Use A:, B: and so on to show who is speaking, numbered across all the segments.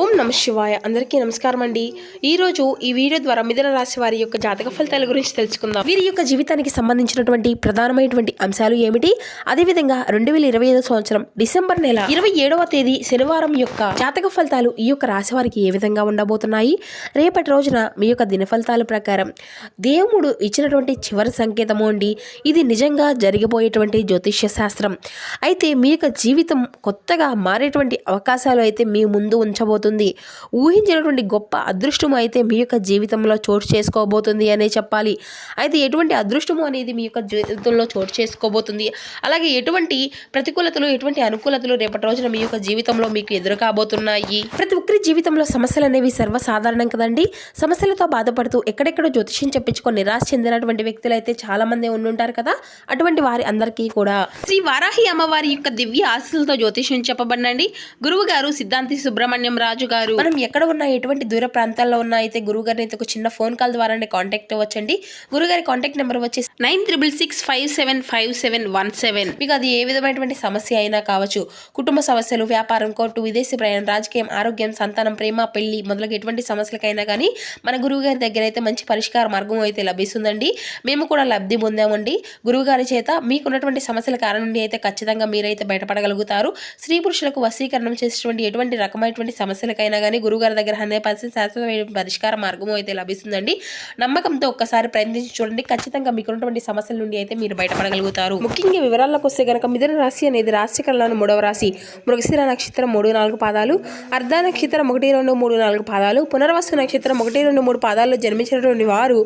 A: ఓం నమ శివాయ. అందరికీ నమస్కారం అండి. ఈరోజు ఈ వీడియో ద్వారా మిథున రాశి వారి యొక్క జాతక ఫలితాల గురించి తెలుసుకుందాం. వీరి యొక్క జీవితానికి సంబంధించినటువంటి ప్రధానమైనటువంటి అంశాలు ఏమిటి? అదేవిధంగా రెండు వేల ఇరవై ఐదు సంవత్సరం డిసెంబర్ నెల ఇరవై ఏడవ తేదీ శనివారం యొక్క జాతక ఫలితాలు ఈ యొక్క రాశి వారికి ఏ విధంగా ఉండబోతున్నాయి? రేపటి రోజున మీ యొక్క దిన ఫలితాల ప్రకారం దేవుడు ఇచ్చినటువంటి చివరి సంకేతము అండి. ఇది నిజంగా జరిగిపోయేటువంటి జ్యోతిష్య శాస్త్రం. అయితే మీ యొక్క జీవితం కొత్తగా మారేటువంటి అవకాశాలు అయితే మీ ముందు ఉంచబోతుంది ఊహించినటువంటి గొప్ప అదృష్టము అయితే మీ యొక్క జీవితంలో చోటు చేసుకోబోతుంది అనే చెప్పాలి. అయితే ఎటువంటి అదృష్టము అనేది మీ యొక్క జీవితంలో చోటు చేసుకోబోతుంది? అలాగే ఎటువంటి ప్రతికూలతలు ఎటువంటి అనుకూలతలు రేపటి రోజున మీ యొక్క జీవితంలో మీకు ఎదురు కాబోతున్నాయి ప్రతి ఒక్కరి జీవితంలో సమస్యలు అనేవి సర్వసాధారణం కదండి. సమస్యలతో బాధపడుతూ ఎక్కడెక్కడో జ్యోతిష్యం చెప్పించుకొని నిరాశ చెందినటువంటి వ్యక్తులు అయితే చాలా మంది ఉండుంటారు కదా. అటువంటి వారి అందరికీ కూడా శ్రీ వారాహి అమ్మవారి యొక్క దివ్య ఆశలతో జ్యోతిష్యం చెప్పబడినండి. గురువు గారు సిద్ధాంతి సుబ్రహ్మణ్యం రాజు గారు. మనం ఎక్కడ ఉన్నా ఎటువంటి దూర ప్రాంతాల్లో ఉన్నా అయితే గురువు గారిని అయితే ఒక చిన్న ఫోన్ కాల్ ద్వారానే కాంటాక్ట్ అవ్వచ్చండి. గురుగారి కాంటాక్ట్ నెంబర్ వచ్చేసి nine triple six five seven five seven one seven. మీకు అది ఏ విధమైనటువంటి సమస్య అయినా కావచ్చు కుటుంబ సమస్యలు వ్యాపారం కోర్టు విదేశీ ప్రయాణం రాజకీయం ఆరోగ్యం సంతానం ప్రేమ పెళ్ళి మొదలగు ఎటువంటి సమస్యలకైనా కానీ మన గురువు గారి దగ్గర అయితే మంచి పరిష్కార మార్గం అయితే లభిస్తుందండి. మేము కూడా లబ్ధి పొందామండి. గురువు గారి చేత మీకున్నటువంటి సమస్యల కారణం నుండి అయితే ఖచ్చితంగా మీరైతే బయటపడగలుగుతారు. స్త్రీ పురుషులకు వశీకరణం చేసేటువంటి ఎటువంటి రకమైనటువంటి సమస్యలకైనా కానీ గురుగారి దగ్గర హండ్రెడ్ పర్సెంట్ శాశ్వతమైన పరిష్కార మార్గము అయితే లభిస్తుందండి. నమ్మకంతో ఒక్కసారి ప్రయత్నించి చూడండి. ఖచ్చితంగా మీకున్నటువంటి సమస్యల నుండి అయితే మీరు బయటపడగలుగుతారు. ముఖ్యంగా వివరాల్లోకి వస్తే కనుక మిథున రాశి అనేది రాశికరణలోని మూడవ రాశి. మృగశిర నక్షత్రం మూడు నాలుగు పాదాలు అర్ధ నక్షత్రం ఒకటి రెండు మూడు నాలుగు పాదాలు పునర్వసు నక్షత్రం ఒకటి రెండు మూడు పాదాల్లో జన్మించినటువంటి వారు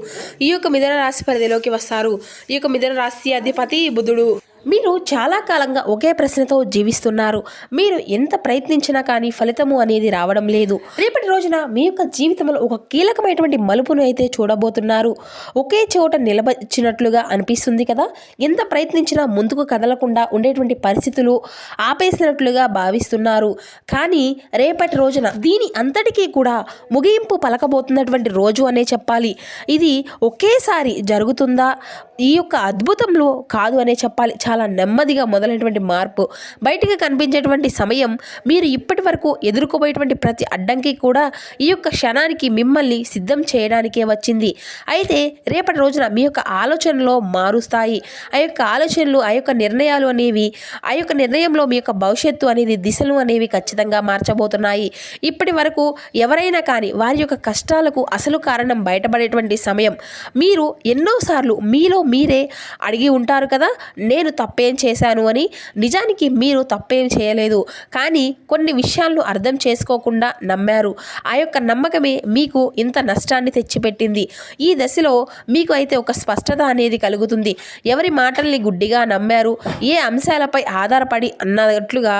A: ఈ యొక్క మిథున రాశి పరిధిలోకి వస్తారు. ఈ యొక్క మిథున రాశి అధిపతి బుధుడు. మీరు చాలా కాలంగా ఒకే ప్రశ్నతో జీవిస్తున్నారు. మీరు ఎంత ప్రయత్నించినా కానీ ఫలితము అనేది రావడం లేదు. రేపటి రోజున మీ యొక్క జీవితంలో ఒక కీలకమైనటువంటి మలుపును అయితే చూడబోతున్నారు. ఒకే చోట నిలబచ్చినట్లుగా అనిపిస్తుంది కదా? ఎంత ప్రయత్నించినా ముందుకు కదలకుండా ఉండేటువంటి పరిస్థితులు ఆపేసినట్లుగా భావిస్తున్నారు. కానీ రేపటి రోజున దీని అంతటికీ కూడా ముగింపు పలకబోతున్నటువంటి రోజు అనే చెప్పాలి. ఇది ఒకేసారి జరుగుతుందా? ఈ యొక్క అద్భుతంలో కాదు అనే చెప్పాలి. చాలా నెమ్మదిగా మొదలైనటువంటి మార్పు బయటికి కనిపించేటువంటి సమయం మీరు ఇప్పటి వరకు ఎదుర్కోబోయేటువంటి ప్రతి అడ్డంకి కూడా ఈ యొక్క క్షణానికి మిమ్మల్ని సిద్ధం చేయడానికే వచ్చింది. అయితే రేపటి రోజున మీ యొక్క ఆలోచనలో మారుస్తాయి. ఆ యొక్క ఆలోచనలు ఆ యొక్క నిర్ణయాలు అనేవి ఆ యొక్క నిర్ణయంలో మీ యొక్క భవిష్యత్తు అనేది దిశలు అనేవి ఖచ్చితంగా మార్చబోతున్నాయి. ఇప్పటి వరకు ఎవరైనా కానీ వారి యొక్క కష్టాలకు అసలు కారణం బయటపడేటువంటి సమయం మీరు ఎన్నోసార్లు మీలో మీరే అడిగి ఉంటారు కదా నేను తప్పేం చేశాను అని. నిజానికి మీరు తప్పేం చేయలేదు. కానీ కొన్ని విషయాలను అర్థం చేసుకోకుండా నమ్మారు. ఆ యొక్క నమ్మకమే మీకు ఇంత నష్టాన్ని తెచ్చిపెట్టింది. ఈ దశలో మీకు అయితే ఒక స్పష్టత అనేది కలుగుతుంది. ఎవరి మాటల్ని గుడ్డిగా నమ్మారు ఏ అంశాలపై ఆధారపడి అన్నట్లుగా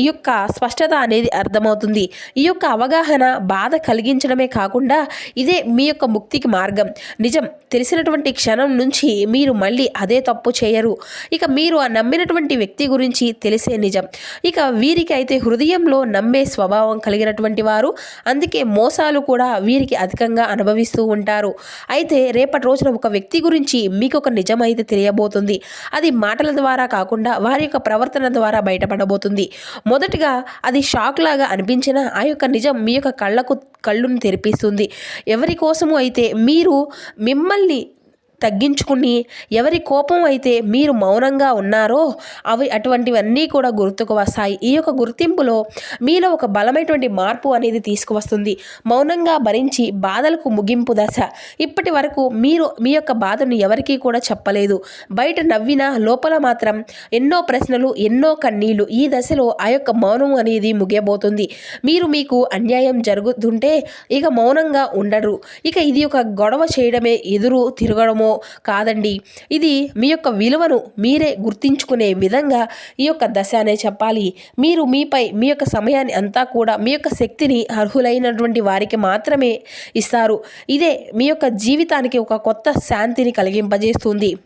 A: ఈ యొక్క స్పష్టత అనేది అర్థమవుతుంది. ఈ యొక్క అవగాహన బాధ కలిగించడమే కాకుండా ఇదే మీ యొక్క ముక్తికి మార్గం. నిజం తెలిసినటువంటి క్షణం నుంచి మీరు మళ్ళీ అదే తప్పు చేయరు. ఇక మీరు ఆ నమ్మినటువంటి వ్యక్తి గురించి తెలిసే నిజం. ఇక వీరికి అయితే హృదయంలో నమ్మే స్వభావం కలిగినటువంటి వారు అందుకే మోసాలు కూడా వీరికి అధికంగా అనుభవిస్తూ ఉంటారు. అయితే రేపటి రోజున ఒక వ్యక్తి గురించి మీకు ఒక నిజం అయితే తెలియబోతుంది. అది మాటల ద్వారా కాకుండా వారి యొక్క ప్రవర్తన ద్వారా బయటపడబోతుంది. మొదటగా అది షాక్ లాగా అనిపించిన ఆ యొక్క నిజం మీ యొక్క కళ్ళకు కళ్ళును తెరిపిస్తుంది. ఎవరి కోసము అయితే మీరు మిమ్మల్ని తగ్గించుకుని ఎవరి కోపం అయితే మీరు మౌనంగా ఉన్నారో అవి అటువంటివన్నీ కూడా గుర్తుకు వస్తాయి. ఈ యొక్క గుర్తింపులో మీలో ఒక బలమైనటువంటి మార్పు అనేది తీసుకువస్తుంది. మౌనంగా భరించి బాధలకు ముగింపు దశ. ఇప్పటి వరకు మీరు మీ యొక్క బాధను ఎవరికీ కూడా చెప్పలేదు. బయట నవ్వినా లోపల మాత్రం ఎన్నో ప్రశ్నలు ఎన్నో కన్నీళ్ళు ఈ దశలో ఆ యొక్క మౌనం అనేది ముగియబోతుంది. మీరు మీకు అన్యాయం జరుగుతుంటే ఇక మౌనంగా ఉండరు. ఇక ఇది ఒక గొడవ చేయడమే ఎదురు తిరగడమో కాదండి. ఇది మీ యొక్క విలువను మీరే గుర్తించుకునే విధంగా ఈ యొక్క దశ అనే చెప్పాలి. మీరు మీపై మీ యొక్క సమయాన్ని అంతా కూడా మీ యొక్క శక్తిని అర్హులైనటువంటి వారికి మాత్రమే ఇస్తారు. ఇదే మీ యొక్క జీవితానికి ఒక కొత్త శాంతిని కలిగింపజేస్తుంది.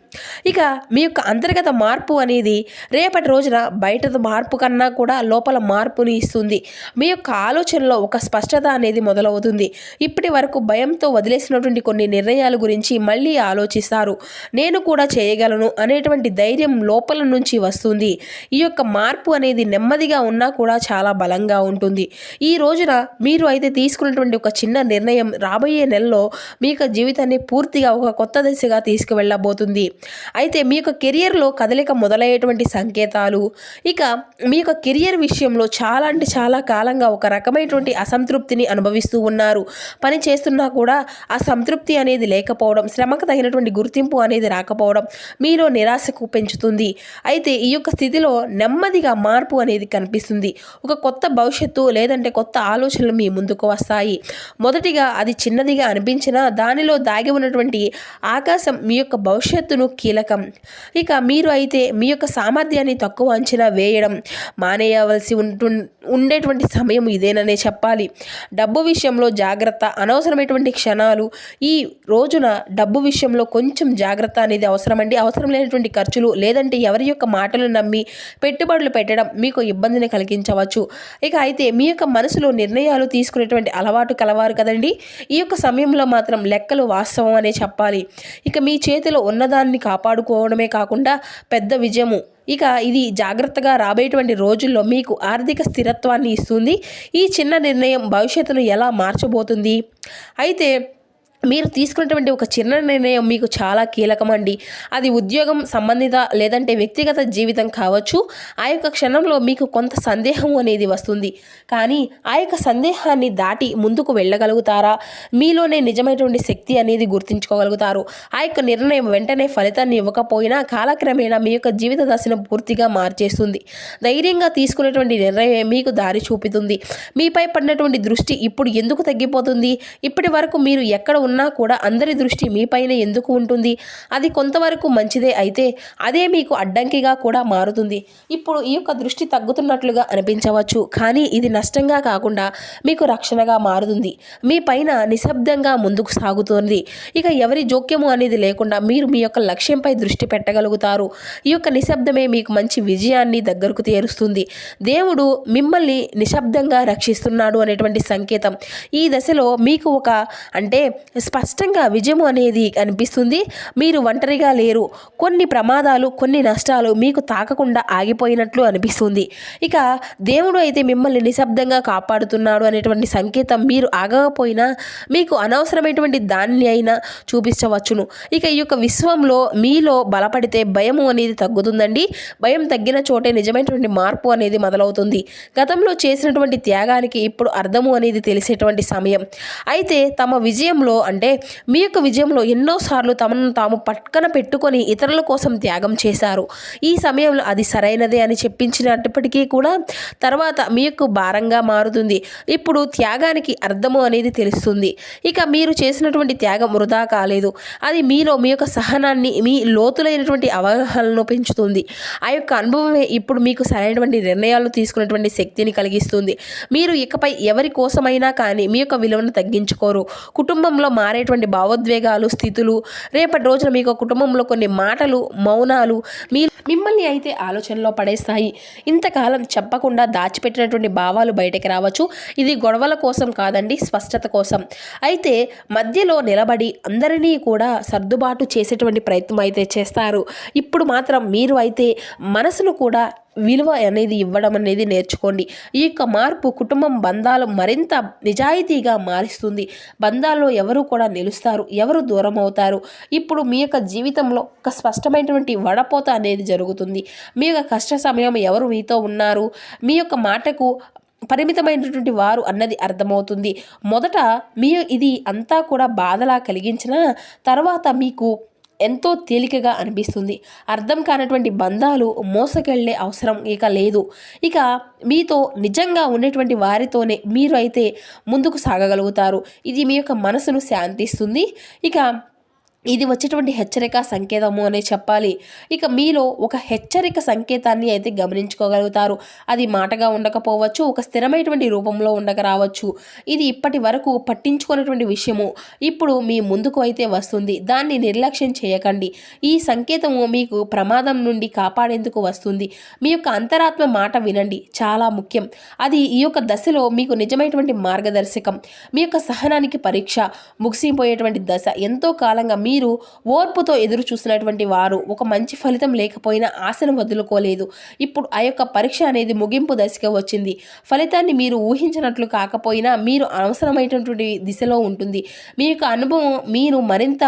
A: ఇక మీ యొక్క అంతర్గత మార్పు అనేది రేపటి రోజున బయట మార్పు కన్నా కూడా లోపల మార్పుని ఇస్తుంది. మీ యొక్క ఆలోచనలో ఒక స్పష్టత అనేది మొదలవుతుంది. ఇప్పటి వరకు భయంతో వదిలేసినటువంటి కొన్ని నిర్ణయాల గురించి మళ్ళీ ఆలోచన ఆలోచిస్తారు. నేను కూడా చేయగలను అనేటువంటి ధైర్యం లోపల నుంచి వస్తుంది. ఈ యొక్క మార్పు అనేది నెమ్మదిగా ఉన్నా కూడా చాలా బలంగా ఉంటుంది. ఈ రోజున మీరు అయితే తీసుకున్నటువంటి ఒక చిన్న నిర్ణయం రాబోయే నెలలో మీ యొక్క జీవితాన్ని పూర్తిగా ఒక కొత్త దిశగా తీసుకువెళ్ళబోతుంది. అయితే మీ యొక్క కెరియర్లో కదలిక మొదలయ్యేటువంటి సంకేతాలు ఇక మీ యొక్క కెరియర్ విషయంలో చాలా అంటే చాలా కాలంగా ఒక రకమైనటువంటి అసంతృప్తిని అనుభవిస్తూ ఉన్నారు. పని చేస్తున్నా కూడా ఆ సంతృప్తి అనేది లేకపోవడం శ్రమకు తగినటువంటి గుర్తింపు అనేది రాకపోవడం మీలో నిరాశకు పెంచుతుంది. అయితే ఈ యొక్క స్థితిలో నెమ్మదిగా మార్పు అనేది కనిపిస్తుంది. ఒక కొత్త భవిష్యత్తు లేదంటే కొత్త ఆలోచనలు మీ ముందుకు వస్తాయి. మొదటిగా అది చిన్నదిగా అనిపించినా దానిలో దాగి ఉన్నటువంటి ఆకాశం మీ యొక్క భవిష్యత్తును కీలకం. ఇక మీరు అయితే మీ యొక్క సామర్థ్యాన్ని తక్కువ అంచనా వేయడం మానేయవలసి ఉంటు ఉండేటువంటి సమయం ఇదేననే చెప్పాలి. డబ్బు విషయంలో జాగ్రత్త అనవసరమైనటువంటి క్షణాలు ఈ రోజున డబ్బు విషయంలో కొంచెం జాగ్రత్త అనేది అవసరమండి. అవసరం లేనటువంటి ఖర్చులు లేదంటే ఎవరి యొక్క మాటలు నమ్మి పెట్టుబడులు పెట్టడం మీకు ఇబ్బందిని కలిగించవచ్చు. ఇక అయితే మీ యొక్క మనసులో నిర్ణయాలు తీసుకునేటువంటి అలవాటు కలవారు కదండి. ఈ యొక్క సమయంలో మాత్రం లెక్కలు వాస్తవం అనే చెప్పాలి. ఇక మీ చేతిలో ఉన్నదాన్ని కాపాడుకోవడమే కాకుండా పెద్ద విజయము. ఇక ఇది జాగ్రత్తగా రాబోయేటువంటి రోజుల్లో మీకు ఆర్థిక స్థిరత్వాన్ని ఇస్తుంది. ఈ చిన్న నిర్ణయం భవిష్యత్తును ఎలా మార్చబోతుంది? అయితే మీరు తీసుకున్నటువంటి ఒక చిన్న నిర్ణయం మీకు చాలా కీలకమండి అది ఉద్యోగం సంబంధిత లేదంటే వ్యక్తిగత జీవితం కావచ్చు. ఆ యొక్క క్షణంలో మీకు కొంత సందేహం అనేది వస్తుంది. కానీ ఆ యొక్క సందేహాన్ని దాటి ముందుకు వెళ్ళగలుగుతారా? మీలోనే నిజమైనటువంటి శక్తి అనేది గుర్తించుకోగలుగుతారు. ఆ యొక్క నిర్ణయం వెంటనే ఫలితాన్ని ఇవ్వకపోయినా కాలక్రమేణా మీ యొక్క జీవిత దశను పూర్తిగా మార్చేస్తుంది. ధైర్యంగా తీసుకునేటువంటి నిర్ణయం మీకు దారి చూపుతుంది. మీపై పడినటువంటి దృష్టి ఇప్పుడు ఎందుకు తగ్గిపోతుంది? ఇప్పటి వరకు మీరు ఎక్కడ ఉన్నా కూడా అందరి దృష్టి మీపైన ఎందుకు ఉంటుంది? అది కొంతవరకు మంచిదే అయితే అదే మీకు అడ్డంకిగా కూడా మారుతుంది. ఇప్పుడు ఈ యొక్క దృష్టి తగ్గుతున్నట్లుగా అనిపించవచ్చు. కానీ ఇది నష్టంగా కాకుండా మీకు రక్షణగా మారుతుంది. మీ పైన నిశ్శబ్దంగా ముందుకు సాగుతుంది. ఇక ఎవరి జోక్యము అనేది లేకుండా మీరు మీ యొక్క లక్ష్యంపై దృష్టి పెట్టగలుగుతారు. ఈ యొక్క నిశ్శబ్దమే మీకు మంచి విజయాన్ని దగ్గరకు చేరుస్తుంది దేవుడు మిమ్మల్ని నిశ్శబ్దంగా రక్షిస్తున్నాడు అనేటువంటి సంకేతం ఈ దశలో మీకు ఒక అంటే స్పష్టంగా విజయము అనేది అనిపిస్తుంది మీరు ఒంటరిగా లేరు. కొన్ని ప్రమాదాలు కొన్ని నష్టాలు మీకు తాకకుండా ఆగిపోయినట్లు అనిపిస్తుంది. ఇక దేవుడు అయితే మిమ్మల్ని నిశ్శబ్దంగా కాపాడుతున్నాడు అనేటువంటి సంకేతం మీరు ఆగకపోయినా మీకు అనవసరమైనటువంటి దాన్ని అయినా చూపించవచ్చును. ఇక ఈ యొక్క విశ్వంలో మీలో బలపడితే భయము అనేది తగ్గుతుందండి. భయం తగ్గిన చోటే నిజమైనటువంటి మార్పు అనేది మొదలవుతుంది. గతంలో చేసినటువంటి త్యాగానికి ఇప్పుడు అర్థము అనేది తెలిసేటువంటి సమయం. అయితే తమ విజయంలో అంటే మీ యొక్క విజయంలో ఎన్నోసార్లు తమను తాము పక్కన పెట్టుకొని ఇతరుల కోసం త్యాగం చేశారు. ఈ సమయంలో అది సరైనదే అని చెప్పించినప్పటికీ కూడా తర్వాత మీ యొక్క భారంగా మారుతుంది. ఇప్పుడు త్యాగానికి అర్థము అనేది తెలుస్తుంది. ఇక మీరు చేసినటువంటి త్యాగం వృధా కాలేదు. అది మీలో మీ యొక్క సహనాన్ని మీ లోతులైనటువంటి అవగాహనను పెంచుతుంది. ఆ యొక్క అనుభవమే ఇప్పుడు మీకు సరైనటువంటి నిర్ణయాలు తీసుకునేటువంటి శక్తిని కలిగిస్తుంది. మీరు ఇకపై ఎవరి కోసమైనా కానీ మీ యొక్క విలువను తగ్గించుకోరు. కుటుంబంలో మారేటువంటి భావోద్వేగాలు స్థితులు రేపటి రోజున మీకు కుటుంబంలో కొన్ని మాటలు మౌనాలు మీ మిమ్మల్ని అయితే ఆలోచనలో పడేస్తాయి. ఇంతకాలం చెప్పకుండా దాచిపెట్టినటువంటి భావాలు బయటకు రావచ్చు. ఇది గొడవల కోసం కాదండి స్పష్టత కోసం. అయితే మధ్యలో నిలబడి అందరినీ కూడా సర్దుబాటు చేసేటువంటి ప్రయత్నం అయితే చేస్తారు. ఇప్పుడు మాత్రం మీరు అయితే మనసును కూడా విలువ అనేది ఇవ్వడం అనేది నేర్చుకోండి. ఈ యొక్క మార్పు కుటుంబం బంధాలు మరింత నిజాయితీగా మారుస్తుంది. బంధాల్లో ఎవరు కూడా నిలుస్తారు ఎవరు దూరం అవుతారు. ఇప్పుడు మీ యొక్క జీవితంలో ఒక స్పష్టమైనటువంటి వడపోత అనేది జరుగుతుంది. మీ యొక్క కష్ట సమయం ఎవరు మీతో ఉన్నారు? మీ యొక్క మాటకు పరిమితమైనటువంటి వారు అన్నది అర్థమవుతుంది. మొదట మీ ఇది అంతా కూడా బాధలా కలిగించిన తర్వాత మీకు ఎంతో తేలికగా అనిపిస్తుంది. అర్థం కానటువంటి బంధాలు మోసకెళ్ళే అవసరం ఇక లేదు. ఇక మీతో నిజంగా ఉండేటువంటి వారితోనే మీరు అయితే ముందుకు సాగగలుగుతారు. ఇది మీ యొక్క మనసును శాంతిస్తుంది. ఇక ఇది వచ్చేటువంటి హెచ్చరిక సంకేతము అనే చెప్పాలి. ఇక మీలో ఒక హెచ్చరిక సంకేతాన్ని అయితే గమనించుకోగలుగుతారు. అది మాటగా ఉండకపోవచ్చు ఒక స్థిరమైనటువంటి రూపంలో ఉండక రావచ్చు ఇది ఇప్పటి వరకు పట్టించుకున్నటువంటి విషయము. ఇప్పుడు మీ ముందుకు అయితే వస్తుంది. దాన్ని నిర్లక్ష్యం చేయకండి. ఈ సంకేతము మీకు ప్రమాదం నుండి కాపాడేందుకు వస్తుంది. మీ యొక్క అంతరాత్మ మాట వినండి. చాలా ముఖ్యం. అది ఈ యొక్క దశలో మీకు నిజమైనటువంటి మార్గదర్శకం. మీ యొక్క సహనానికి పరీక్ష ముగిసిపోయేటువంటి దశ. ఎంతో కాలంగా మీ మీరు ఓర్పుతో ఎదురు చూసినటువంటి వారు ఒక మంచి ఫలితం లేకపోయినా ఆశను వదులుకోలేదు. ఇప్పుడు ఆ యొక్క పరీక్ష అనేది ముగింపు దశగా వచ్చింది. ఫలితాన్ని మీరు ఊహించినట్లు కాకపోయినా మీరు అవసరమైనటువంటి దిశలో ఉంటుంది. మీ యొక్క అనుభవం మీరు మరింత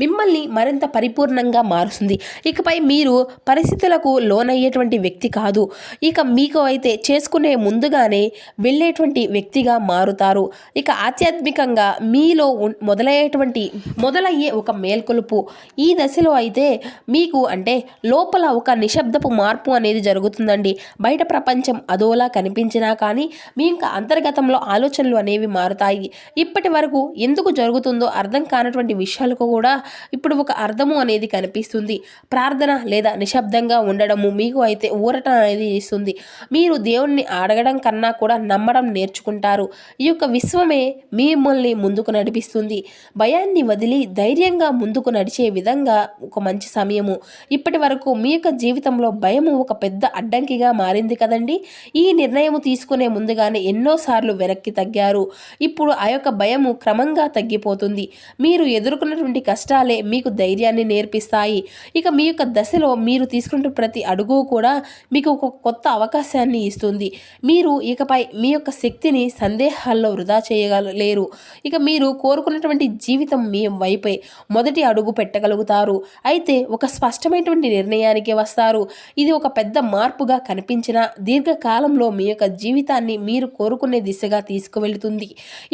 A: మిమ్మల్ని మరింత పరిపూర్ణంగా మారుస్తుంది. ఇకపై మీరు పరిస్థితులకు లోనయ్యేటువంటి వ్యక్తి కాదు. ఇక మీకు అయితే చేసుకునే ముందుగానే వెళ్ళేటువంటి వ్యక్తిగా మారుతారు. ఇక ఆధ్యాత్మికంగా మీలో మొదలయ్యేటువంటి మొదలయ్యే ఒక మేల్కొలుపు ఈ దశలో అయితే మీకు అంటే లోపల ఒక నిశ్శబ్దపు మార్పు అనేది జరుగుతుందండి. బయట ప్రపంచం అదోలా కనిపించినా కానీ మీ ఇంకా అంతర్గతంలో ఆలోచనలు అనేవి మారుతాయి. ఇప్పటి వరకు ఎందుకు జరుగుతుందో అర్థం కానటువంటి విషయాలకు కూడా ఇప్పుడు ఒక అర్థము అనేది కనిపిస్తుంది. ప్రార్థన లేదా నిశ్శబ్దంగా ఉండడము మీకు అయితే ఊరట అనేది ఇస్తుంది. మీరు దేవుణ్ణి అడగడం కన్నా కూడా నమ్మడం నేర్చుకుంటారు. ఈ యొక్క విశ్వమే మిమ్మల్ని ముందుకు నడిపిస్తుంది. భయాన్ని వదిలి ధైర్యంగా ముందుకు నడిచే విధంగా ఒక మంచి సమయము. ఇప్పటి వరకు మీ యొక్క జీవితంలో భయము ఒక పెద్ద అడ్డంకిగా మారింది కదండి. ఈ నిర్ణయం తీసుకునే ముందుగానే ఎన్నోసార్లు వెనక్కి తగ్గారు. ఇప్పుడు ఆ యొక్క భయము క్రమంగా తగ్గిపోతుంది. మీరు ఎదుర్కొన్నటువంటి కష్టాలే మీకు ధైర్యాన్ని నేర్పిస్తాయి. ఇక మీ యొక్క దశలో మీరు తీసుకుంటున్న ప్రతి అడుగు కూడా మీకు ఒక కొత్త అవకాశాన్ని ఇస్తుంది. మీరు ఇకపై మీ యొక్క శక్తిని సందేహాల్లో వృధా చేయగలేరు ఇక మీరు కోరుకున్నటువంటి జీవితం మీ వైపే మొదటి అడుగు పెట్టగలుగుతారు. అయితే ఒక స్పష్టమైనటువంటి నిర్ణయానికి వస్తారు. ఇది ఒక పెద్ద మార్పుగా కనిపించిన దీర్ఘకాలంలో మీ యొక్క జీవితాన్ని మీరు కోరుకునే దిశగా తీసుకువెళుతుంది.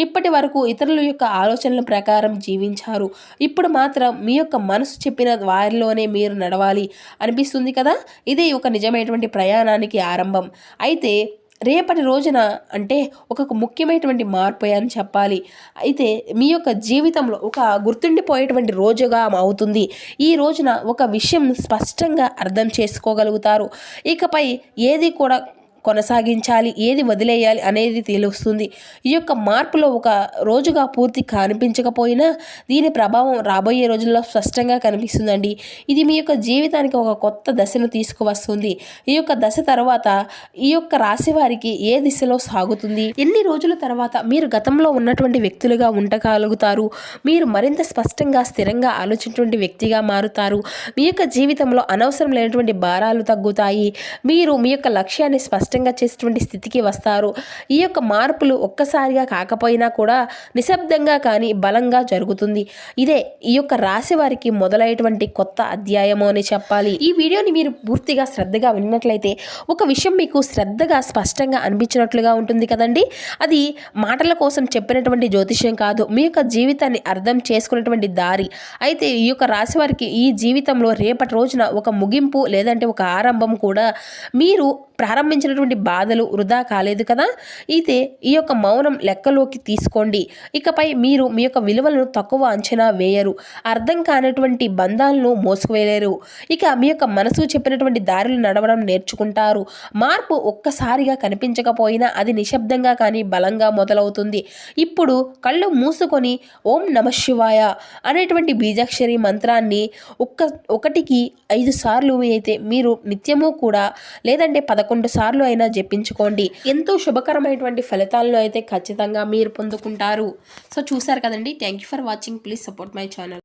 A: ఇప్పటి వరకు ఇతరుల యొక్క ఆలోచనల ప్రకారం జీవించారు. ఇప్పుడు మాత్రం మీ యొక్క మనసు చెప్పిన వారిలోనే మీరు నడవాలి అనిపిస్తుంది కదా? ఇదే ఒక నిజమైనటువంటి ప్రయాణానికి ఆరంభం. అయితే రేపటి రోజున అంటే ఒక ముఖ్యమైనటువంటి మార్పు అని చెప్పాలి. అయితే మీ యొక్క జీవితంలో ఒక గుర్తుండిపోయేటువంటి రోజుగా అవుతుంది. ఈ రోజున ఒక విషయం స్పష్టంగా అర్థం చేసుకోగలుగుతారు. ఇకపై ఏది కూడా కొనసాగించాలి ఏది వదిలేయాలి అనేది తెలుస్తుంది. ఈ యొక్క మార్పులో ఒక రోజుగా పూర్తి కనిపించకపోయినా దీని ప్రభావం రాబోయే రోజుల్లో స్పష్టంగా కనిపిస్తుందండి. ఇది మీ యొక్క జీవితానికి ఒక కొత్త దశను తీసుకువస్తుంది. ఈ యొక్క దశ తర్వాత ఈ యొక్క రాశి వారికి ఏ దిశలో సాగుతుంది? ఎన్ని రోజుల తర్వాత మీరు గతంలో ఉన్నటువంటి వ్యక్తులుగా ఉండగలుగుతారు? మీరు మరింత స్పష్టంగా స్థిరంగా ఆలోచించేటువంటి వ్యక్తిగా మారుతారు? మీ యొక్క జీవితంలో అనవసరం లేనటువంటి భారాలు తగ్గుతాయి. మీరు మీ యొక్క లక్ష్యాన్ని స్పష్టంగా చేసేటువంటి స్థితికి వస్తారు. ఈ యొక్క మార్పులు ఒక్కసారిగా కాకపోయినా కూడా నిశ్శబ్దంగా కానీ బలంగా జరుగుతుంది. ఇదే ఈ యొక్క రాశి వారికి మొదలైనటువంటి కొత్త అధ్యాయము అని చెప్పాలి. ఈ వీడియోని మీరు పూర్తిగా శ్రద్ధగా విన్నట్లయితే ఒక విషయం మీకు శ్రద్ధగా స్పష్టంగా అనిపించినట్లుగా ఉంటుంది కదండి. అది మాటల కోసం చెప్పినటువంటి జ్యోతిష్యం కాదు. మీ యొక్క జీవితాన్ని అర్థం చేసుకున్నటువంటి దారి. అయితే ఈ యొక్క రాశి వారికి ఈ జీవితంలో రేపటి రోజున ఒక ముగింపు లేదంటే ఒక ఆరంభం కూడా మీరు ప్రారంభించినటువంటి బాధలు వృధా కాలేదు కదా? అయితే ఈ యొక్క మౌనం లెక్కలోకి తీసుకోండి. ఇకపై మీరు మీ యొక్క విలువలను తక్కువ అంచనా వేయరు. అర్థం కానటువంటి బంధాలను మోసుకువేయలేరు ఇక మీ యొక్క మనసు చెప్పినటువంటి దారులు నడవడం నేర్చుకుంటారు. మార్పు ఒక్కసారిగా కనిపించకపోయినా అది నిశ్శబ్దంగా కానీ బలంగా మొదలవుతుంది. ఇప్పుడు కళ్ళు మూసుకొని ఓం నమ శివాయ అనేటువంటి బీజాక్షరి మంత్రాన్ని ఒక్క ఒకటికి ఐదు సార్లు అయితే మీరు నిత్యము కూడా లేదంటే పదకొండు సార్లు అయినా జపించుకోండి. ఎంతో శుభకరమైనటువంటి ఫలితాలను అయితే ఖచ్చితంగా మీరు పొందుకుంటారు. సో చూసారు కదండి. Thank you for watching please support my channel